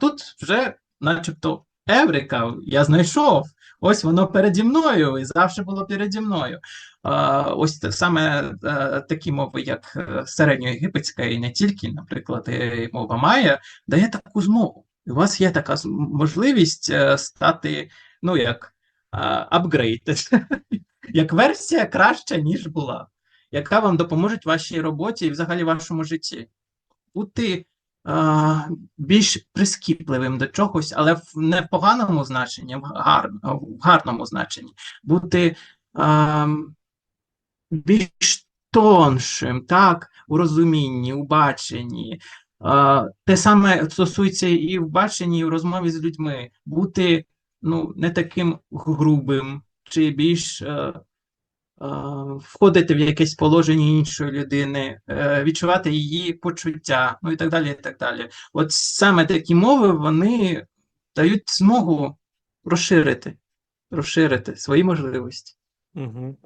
тут вже, начебто, Еврика, я знайшов. Ось воно переді мною і завжди було переді мною. Ось саме е, такі мови, як е, середньоєгипетська, і не тільки, наприклад, і мова Майя, дає таку змогу. У вас є така можливість е, стати, ну як апгрейд, як версія краща, ніж була, яка вам допоможе в вашій роботі і взагалі вашому житті. Бути більш прискіпливим до чогось, але в не в поганому значенні, в, гар, в гарному значенні. Бути а, більш тоншим, так, у розумінні, у баченні. А, те саме стосується і в баченні, і в розмові з людьми. Бути ну, не таким грубим, чи більш е, е, входити в якесь положення іншої людини, е, відчувати її почуття, ну і так далі, і так далі. От саме такі мови вони дають змогу розширити, розширити свої можливості. Угу.